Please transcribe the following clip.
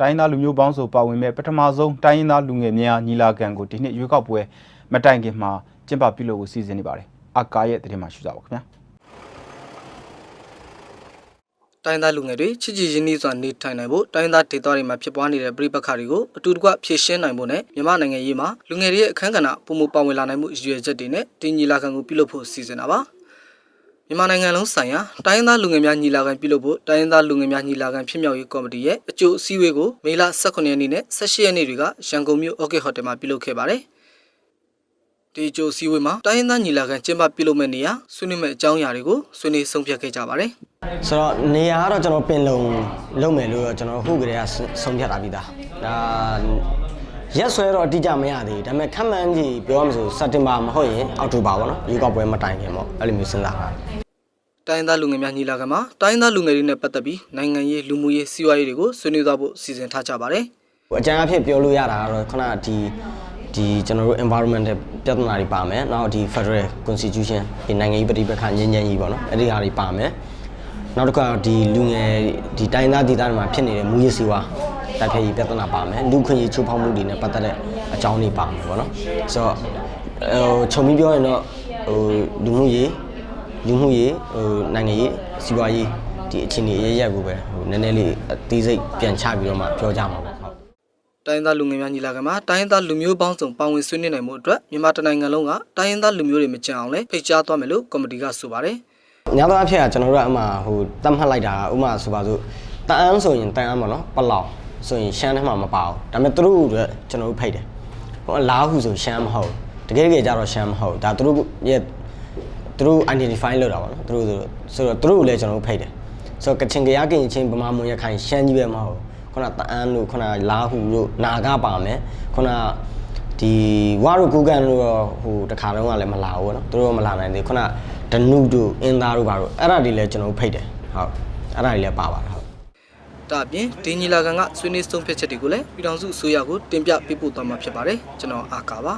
တိုင်းရင်းသားလူမျိုးပေါင်းစုံပါဝင်မဲ့ပထမဆုံးတိုင်းရင်းသားလူငယ်များညီလာခံကိုဒီနှစ်ရွေးကောက်ပွဲမတိုင်ခင်မှာကျင်းပပြုလုပ်ဖို့စီစဉ်နေပါတယ်။အာကာရဲ့တရင်မှာရှိကြပါခင်ဗျာ။တိုင်းသားလူငယ်တွေချစ်ကြည်ရင်းနှီးစွာနေထိုင်နိုင်ဖို့တိုင်းသားဒေသတွေမှာဖြစ်ပွားနေတဲ့ပြည်ပခါတွေကိုအတူတကွဖြည့်ရှင်းနိုင်ဖို့နဲ့မြန်မာနိုင်ငံရေးမှာလူငယ်တွေရဲ့အခမ်းကဏ္ဍပုံမပါဝင်လာနိုင်မှုရည်ရွယ်ချက်တွေနဲ့တင်ညီလာခံကိုပြုလုပ်ဖို့စီစဉ်တာပါ မြန်မာနိုင်ငံလုံးဆိုင်ရာတိုင်းသားလူငယ်များညီလာခံပြုလုပ်ဖို့တိုင်းသားလူငယ်များညီလာခံဖြစ်မြောက်ရေးကော်မတီရဲ့အကျိုးအစည်းအဝေးကိုမေလ18ရက်နေ့နဲ့18ရက်နေ့တွေကရန်ကုန်မြို့ OK Hotel မှာပြုလုပ်ခဲ့ပါတယ်ဒီအကျိုးအစည်းအဝေးမှာတိုင်းရင်းသားညီလာခံကျင်းပပြုလုပ်မဲ့နေရာဆွေးနွေးမဲ့အကြောင်းအရာတွေကိုဆွေးနွေးဆုံးဖြတ်ခဲ့ကြပါတယ်ဆိုတော့နေရာကတော့ကျွန်တော်ပင်လုံလုပ်မယ်လို့တော့ကျွန်တော်ဟုတ်ကြတဲ့ကဆုံးဖြတ်တာပြီးသားဒါ ရက်ဆွဲတော့အတိအကျမရသေးဘူးဒါပေမဲ့ခန့်မှန်းကြည့်ပြောရမလို့စက်တင်ဘာမဟုတ်ရင်အောက်တိုဘာပေါ့နော်ရေကောက်ပွဲမတိုင်ခင်ပေါ့အဲ့လိုမျိုးစဉ်းစားတာတိုင်းသားလူငယ်များညီလာခံမှာတိုင်းသားလူငယ်တွေနဲ့ပတ်သက်ပြီးနိုင်ငံရေးလူမှုရေးစီးပွားရေးတွေကိုဆွေးနွေးသွားဖို့စီစဉ်ထားကြပါတယ်ဟိုအကြမ်းအဖြစ်ပြောလို့ရတာကတော့ခုနကဒီဒီကျွန်တော်တို့ environmental ပြဿနာတွေပါမယ်နောက်ဒီ federal constitution ဒီနိုင်ငံရေးပြည်ပခန့်ငင်းငင်းကြီးပေါ့နော်အဲ့ဒီဟာတွေပါမယ်နောက်တစ်ခါဒီလူငယ်ဒီတိုင်းသားဒေသတွေမှာဖြစ်နေတဲ့မူရစ်စီဝါ တိုက်ဖျက်ရေးပြဿနာပါမယ်လူခွင့်ရေးချိုးဖောက်မှုတွေနဲ့ပတ်သက်တဲ့အကြောင်းတွေပါမယ်ပေါ့နော်ဆိုတော့ဟိုခြုံပြီးပြောရင်တော့ဟိုလူမှုရေးလူမှုရေးဟိုနိုင်ငံရေးစီးပွားရေးဒီအခြေအနေအရရက်ကိုပဲဟိုနည်းနည်းလေးအသေးစိတ်ပြန်ချပြီးတော့မှပြောကြမှာပေါ့ဟုတ်တိုင်းသားလူငယ်များညီလာခံမှာတိုင်းသားလူမျိုးပေါင်းစုံပါဝင်ဆွေးနွေးနိုင်မှုအတွက်မြန်မာတိုင်းနိုင်ငံလုံးကတိုင်းရင်းသားလူမျိုးတွေမကြံအောင်လဲဖိတ်ကြားသွားမယ်လို့ကော်မတီကဆိုပါတယ်ညသောအဖြစ်ကကျွန်တော်တို့ကအမှဟိုတတ်မှတ်လိုက်တာဥပမာဆိုပါစို့တအန်းဆိုရင်တအန်းပေါ့နော်ပလောက် ဆိုရင်ရှမ်းထဲမှာမပါဘူးဒါပေမဲ့သူတို့အတွက်ကျွန်တော်တို့ဖိတ်တယ်ဟိုလားဟုဆိုရှမ်းမဟုတ်ဘူးတကယ်တကယ်ကြတော့ရှမ်းမဟုတ်ဘူးဒါသူတို့ရဲ့သူတို့ identify လုပ်တာပေါ့နော်သူတို့ဆိုတော့သူတို့ကိုလည်းကျွန်တော်တို့ဖိတ်တယ်ဆိုတော့ကချင်ကရကင်ချင်းဗမာမွန်ရခိုင်ရှမ်းကြီးပဲမဟုတ်ဘူးခုနတအန်းတို့ခုနလားဟုတို့နာဂပါမယ်ခုနဒီဝါရုကူကန်တို့တော့ဟိုတခါတော့ကလည်းမလာဘူးပေါ့နော်သူတို့မလာနိုင်သေးဘူးခုနဒနုတို့အင်းသားတို့ဘာတို့အဲ့ဒါတွေလည်းကျွန်တော်တို့ဖိတ်တယ်ဟုတ်အဲ့ဒါတွေလည်းပါပါတယ်ဟုတ် ဒါအပြင်ဒီညီလာခံကဆွေးနွေးဆုံးဖြတ်ချက်တွေကိုလည်းပြည်ထောင်စုအစိုးရကိုတင်ပြပေးပို့သွားမှာဖြစ်ပါတယ်ကျွန်တော်အာကာပါ